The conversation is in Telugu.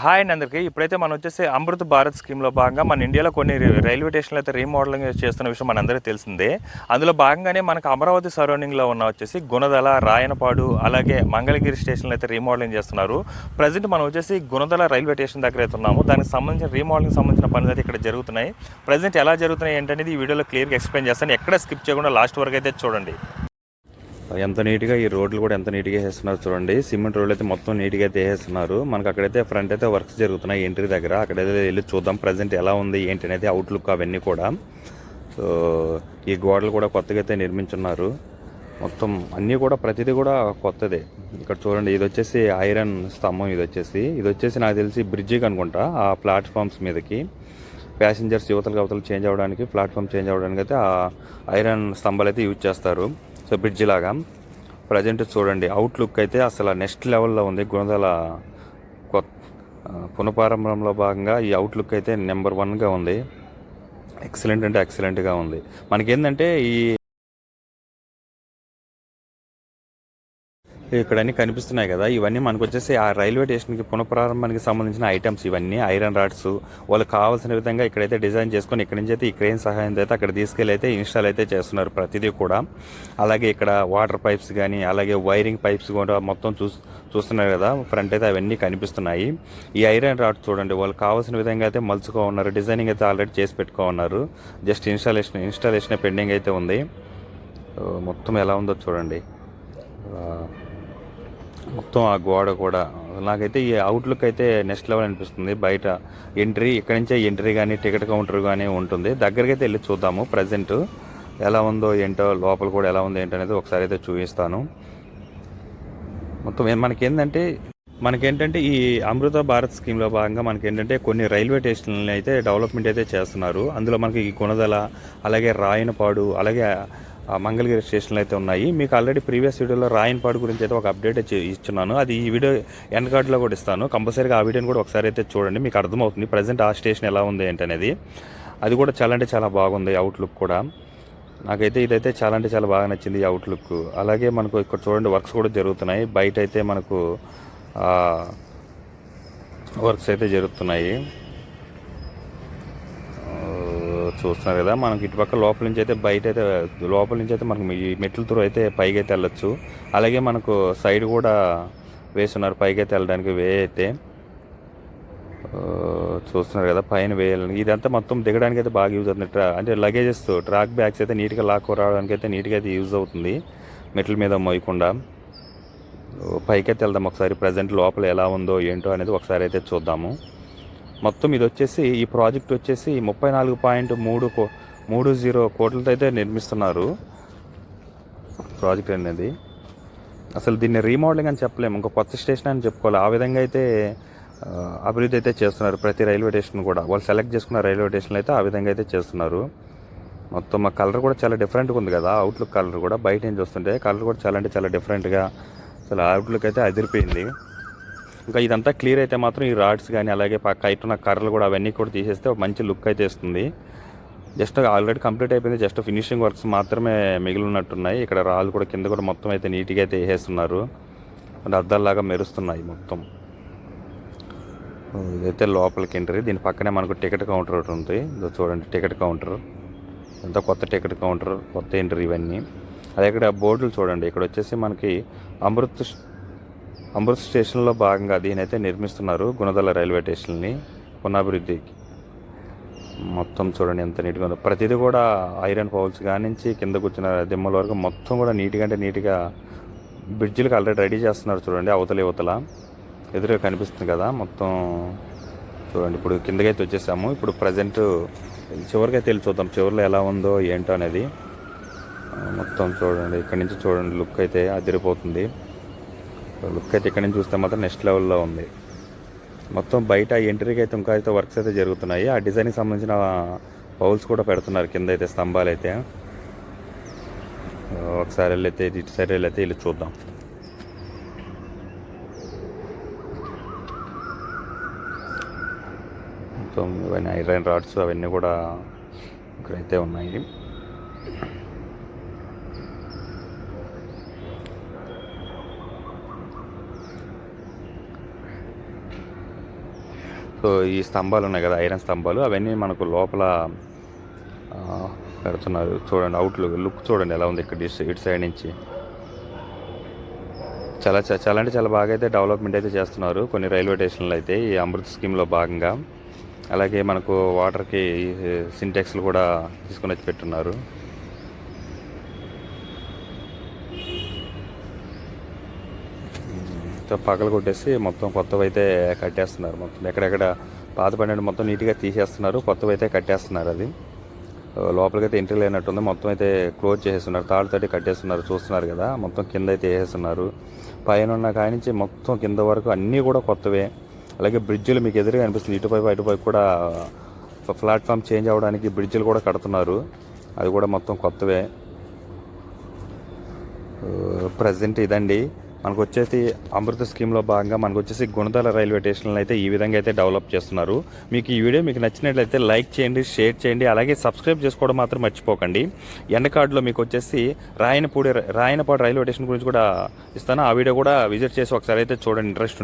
హాయ్ అండి అందరికీ. ఇప్పుడైతే మనం వచ్చేసి అమృత్ భారత్ స్కీమ్లో భాగంగా మన ఇండియాలో కొన్ని రైల్వే స్టేషన్లు అయితే రీమోడలింగ్ చేస్తున్న విషయం మనందరికీ తెలిసిందే. అందులో భాగంగానే మనకు అమరావతి సరౌండింగ్లో ఉన్న వచ్చేసి గుణదల రాయనపాడు అలాగే మంగళగిరి స్టేషన్లు అయితే రీమోడలింగ్ చేస్తున్నారు. ప్రజెంట్ మనం వచ్చేసి గుణదల రైల్వే స్టేషన్ దగ్గర అయితే ఉన్నాము. దానికి సంబంధించిన రీమోడలింగ్ సంబంధించిన పనులు అయితే ఇక్కడ జరుగుతున్నాయి. ప్రజెంట్ ఎలా జరుగుతున్నాయి ఏంటనేది ఈ వీడియోలో క్లియర్గా ఎక్స్ప్లెయిన్ చేస్తాను. ఎక్కడ స్కిప్ చేయకుండా లాస్ట్ వరకు అయితే చూడండి. ఎంత నీట్గా ఈ రోడ్లు కూడా ఎంత నీట్గా వేస్తున్నారు చూడండి. సిమెంట్ రోడ్లు అయితే మొత్తం నీట్గా అయితే వేస్తున్నారు మనకు అక్కడైతే ఫ్రంట్ అయితే వర్క్స్ జరుగుతున్నాయి ఎంట్రీ దగ్గర. అక్కడైతే వెళ్ళి చూద్దాం ప్రజెంట్ ఎలా ఉంది ఏంటి అనేది అవుట్లుక్ అవన్నీ కూడా. సో ఈ గోడలు కూడా కొత్తగా అయితే నిర్మించున్నారు. మొత్తం అన్నీ కూడా ప్రతిదీ కూడా కొత్తదే. ఇక్కడ చూడండి ఇది వచ్చేసి ఐరన్ స్తంభం ఇది వచ్చేసి. ఇది వచ్చేసి నాకు తెలిసి బ్రిడ్జికి అనుకుంటా ఆ ప్లాట్ఫామ్స్ మీదకి. ప్యాసింజర్స్ యువతలు అవతలు చేంజ్ అవ్వడానికి ప్లాట్ఫామ్ చేంజ్ అవ్వడానికి అయితే ఆ ఐరన్ స్తంభాలు అయితే యూజ్ చేస్తారు. సో బ్రిడ్జ్ లాగా. ప్రజెంట్ చూడండి అవుట్లుక్ అయితే అసలు నెక్స్ట్ లెవెల్లో ఉంది. గుణదల కొత్త పునఃప్రారంభంలో భాగంగా ఈ అవుట్లుక్ అయితే నెంబర్ వన్గా ఉంది. ఎక్సలెంట్ అంటే ఎక్సలెంట్గా ఉంది. మనకేంటంటే ఈ ఇక్కడ అన్ని కనిపిస్తున్నాయి కదా. ఇవన్నీ మనకు వచ్చేసి ఆ రైల్వే స్టేషన్కి పునఃప్రారంభానికి సంబంధించిన ఐటమ్స్ ఇవన్నీ ఐరన్ రాడ్స్. వాళ్ళకి కావాల్సిన విధంగా ఇక్కడైతే డిజైన్ చేసుకొని ఇక్కడ నుంచి అయితే ఈ క్రెయిన్ సహాయంతో అయితే అక్కడ తీసుకెళ్ళి అయితే ఇన్స్టాల్ అయితే చేస్తున్నారు ప్రతిదీ కూడా. అలాగే ఇక్కడ వాటర్ పైప్స్ కానీ అలాగే వైరింగ్ పైప్స్ కూడా మొత్తం చూ చూస్తున్నారు కదా. ఫ్రంట్ అయితే అవన్నీ కనిపిస్తున్నాయి. ఈ ఐరన్ రాడ్ చూడండి. వాళ్ళు కావాల్సిన విధంగా అయితే మలుచుకో ఉన్నారు. డిజైనింగ్ అయితే ఆల్రెడీ చేసి పెట్టుకో ఉన్నారు. జస్ట్ ఇన్స్టాలేషన్ ఇన్స్టాలేషన్ పెండింగ్ అయితే ఉంది. మొత్తం ఎలా ఉందో చూడండి. మొత్తం ఆ గోడ కూడా. నాకైతే ఈ అవుట్లుక్ అయితే నెక్స్ట్ లెవెల్ అనిపిస్తుంది. బయట ఎంట్రీ ఇక్కడ నుంచే ఎంట్రీ కానీ టికెట్ కౌంటర్ కానీ ఉంటుంది. దగ్గరికి అయితే వెళ్ళి చూద్దాము ప్రజెంట్ ఎలా ఉందో ఏంటో లోపల కూడా ఎలా ఉందో ఏంటో అనేది ఒకసారి అయితే చూపిస్తాను. మొత్తం మనకేంటంటే మనకేంటంటే ఈ అమృత భారత్ స్కీమ్లో భాగంగా మనకేంటంటే కొన్ని రైల్వే స్టేషన్లని అయితే డెవలప్మెంట్ అయితే చేస్తున్నారు. అందులో మనకి ఈ గుణదల అలాగే రాయనపాడు అలాగే మంగళగిరి స్టేషన్లు అయితే ఉన్నాయి. మీకు ఆల్రెడీ ప్రీవియస్ వీడియోలో రాయన్పాడు గురించి అయితే ఒక అప్డేట్ ఇస్తున్నాను. ఇచ్చున్నాను అది ఈ వీడియో ఎండ్ కార్డులో కూడా ఇస్తాను. కంపల్సరీగా ఆ వీడియోని కూడా ఒకసారి అయితే చూడండి. మీకు అర్థమవుతుంది ప్రజెంట్ ఆ స్టేషన్ ఎలా ఉంది ఏంటనేది అది కూడా చాలా అంటే చాలా బాగుంది అవుట్లుక్ కూడా. నాకైతే ఇదైతే చాలా అంటే చాలా బాగా నచ్చింది ఈ అవుట్లుక్ అలాగే మనకు ఇక్కడ చూడండి వర్క్స్ కూడా జరుగుతున్నాయి. బయట అయితే మనకు వర్క్స్ అయితే జరుగుతున్నాయి. చూస్తున్నారు కదా మనకి ఇటుపక్క లోపల నుంచి అయితే బయట అయితే లోపల నుంచి అయితే మనకు ఈ మెట్ల త్రూ అయితే పైకి అయితే వెళ్ళచ్చు. అలాగే మనకు సైడ్ కూడా వేస్తున్నారు పైకి అయితే వెళ్ళడానికి వే అయితే. చూస్తున్నారు కదా పైన వేయాలని ఇదంతా మొత్తం దిగడానికి అయితే బాగా యూజ్ అవుతుంది. ట్రా అంటే లగేజెస్ ట్రాక్ బ్యాగ్స్ అయితే నీట్గా లాక్కు రావడానికి అయితే నీట్గా అయితే యూజ్ అవుతుంది. మెట్ల మీద మోయకుండా పైకి అయితే వెళ్దాం ఒకసారి ప్రజెంట్ లోపల ఎలా ఉందో ఏంటో అనేది ఒకసారి అయితే చూద్దాము. మొత్తం ఇది వచ్చేసి ఈ ప్రాజెక్ట్ వచ్చేసి ముప్పై నాలుగు పాయింట్ మూడు కో మూడు జీరో కోట్లతో అయితే నిర్మిస్తున్నారు ప్రాజెక్ట్ అనేది. అసలు దీన్ని రీమోడలింగ్ అని చెప్పలేము ఇంకో కొత్త స్టేషన్ అని చెప్పుకోవాలి. ఆ విధంగా అయితే అభివృద్ధి అయితే చేస్తున్నారు ప్రతి రైల్వే స్టేషన్ కూడా. వాళ్ళు సెలెక్ట్ చేసుకున్న రైల్వే స్టేషన్లు అయితే ఆ విధంగా అయితే చేస్తున్నారు. మొత్తం ఆ కలర్ కూడా చాలా డిఫరెంట్గా ఉంది కదా అవుట్లుక్ కలర్ కూడా. బయట ఏం చూస్తుంటే కలర్ కూడా చాలా అంటే చాలా డిఫరెంట్గా అసలు అవుట్లుక్ అయితే అదిరిపోయింది. ఇంకా ఇదంతా క్లియర్ అయితే మాత్రం ఈ రాడ్స్ కానీ అలాగే పక్క ఇటు ఉన్న కర్రలు కూడా అవన్నీ కూడా తీసేస్తే మంచి లుక్ అయితే ఇస్తుంది. జస్ట్ ఆల్రెడీ కంప్లీట్ అయిపోయింది. జస్ట్ ఫినిషింగ్ వర్క్స్ మాత్రమే మిగిలినట్టున్నాయి. ఇక్కడ రాళ్ళు కూడా కింద కూడా మొత్తం అయితే నీట్గా అయితే వేసేస్తున్నారు. అద్దాల్లాగా మెరుస్తున్నాయి మొత్తం. ఇదైతే లోపలికి ఎంట్రీ. దీని పక్కనే మనకు టికెట్ కౌంటర్ ఒకటి ఉంది. ఇదో చూడండి టికెట్ కౌంటర్. ఎంత కొత్త టికెట్ కౌంటర్ కొత్త ఎంట్రీ ఇవన్నీ. అదే ఇక్కడ బోర్డులు చూడండి. ఇక్కడ వచ్చేసి మనకి అమృత్ అమృత్ స్టేషన్లో భాగంగా దీని అయితే నిర్మిస్తున్నారు గుణదల రైల్వే స్టేషన్ని పునఃభివృద్ధికి మొత్తం చూడండి ఎంత నీట్గా ఉందో. ప్రతిదీ కూడా ఐరన్ పౌల్స్ కానించి కింద కూర్చున్న దిమ్మల వరకు మొత్తం కూడా నీట్గా అంటే నీట్గా బ్రిడ్జిలకు ఆల్రెడీ రెడీ చేస్తున్నారు చూడండి అవతల యువతల ఎదురుగా కనిపిస్తుంది కదా మొత్తం. చూడండి ఇప్పుడు కిందకైతే వచ్చేసాము. ఇప్పుడు ప్రజెంట్ చివరికైతే వెళ్ళి చూద్దాం. చివరిలో ఎలా ఉందో ఏంటో అనేది. మొత్తం చూడండి. ఇక్కడి నుంచి చూడండి. లుక్ అయితే అదిరిపోతుంది. లుక్ అయితే ఇక్కడ నుంచి చూస్తే మాత్రం నెక్స్ట్ లెవెల్లో ఉంది. మొత్తం బయట ఎంట్రీకి అయితే ఇంకా అయితే వర్క్స్ అయితే జరుగుతున్నాయి. ఆ డిజైన్కి సంబంధించిన పౌల్స్ కూడా పెడుతున్నారు. కింద అయితే స్తంభాలు అయితే. ఒకసారి వెళ్ళైతే ఇటు సైడ్ వెళ్ళైతే వెళ్ళి చూద్దాం. మొత్తం ఇవన్నీ ఐరన్ రాడ్స్ అవన్నీ కూడా ఇక్కడైతే ఉన్నాయి. సో ఈ స్తంభాలు ఉన్నాయి కదా ఐరన్ స్తంభాలు. అవన్నీ మనకు లోపల పెడుతున్నారు. చూడండి అవుట్లు లుక్ చూడండి ఎలా ఉంది ఇక్కడ ఇటు- సైడ్ నుంచి. చాలా చాలా అంటే చాలా బాగా అయితే డెవలప్మెంట్ అయితే చేస్తున్నారు. కొన్ని రైల్వే స్టేషన్లు అయితే ఈ అమృత్ స్కీమ్లో భాగంగా. అలాగే మనకు వాటర్కి సింటెక్స్లు కూడా తీసుకొని వచ్చి పెట్టున్నారు. మొత్తం పగలు కొట్టేసి మొత్తం కొత్తవి అయితే కట్టేస్తున్నారు. మొత్తం ఎక్కడెక్కడ పాత పడినట్టు మొత్తం నీట్గా తీసేస్తున్నారు. కొత్తవి అయితే కట్టేస్తున్నారు అది. లోపలికైతే ఎంట్రీ లేనట్టుంది. మొత్తం అయితే క్లోజ్ చేసేస్తున్నారు. తాడుతోటి కట్టేస్తున్నారు. చూస్తున్నారు కదా. మొత్తం కింద అయితే వేసేస్తున్నారు. పైన ఉన్న కాడి నుంచి మొత్తం కింద వరకు అన్నీ కూడా కొత్తవే. అలాగే బ్రిడ్జిలు మీకు ఎదురుగా అనిపిస్తుంది. ఇటుపైపు అటుపైపు కూడా ప్లాట్ఫామ్ చేంజ్ అవ్వడానికి బ్రిడ్జిలు కూడా కడుతున్నారు. అది కూడా మొత్తం కొత్తవే. ప్రజెంట్ ఇదండి. మనకు వచ్చేసి అమృత స్కీమ్లో భాగంగా మనకు వచ్చేసి గుణదల రైల్వే స్టేషన్లు అయితే ఈ విధంగా అయితే డెవలప్ చేస్తున్నారు. మీకు ఈ వీడియో మీకు నచ్చినట్లయితే లైక్ చేయండి షేర్ చేయండి అలాగే సబ్స్క్రైబ్ చేసుకోవడం మాత్రం మర్చిపోకండి. ఎండ కార్డులో మీకు వచ్చేసి రాయనపూడి రాయనపాడు రైల్వే స్టేషన్ గురించి కూడా ఇస్తాను. ఆ వీడియో కూడా విజిట్ చేసి ఒకసారి అయితే చూడండి ఇంట్రెస్ట్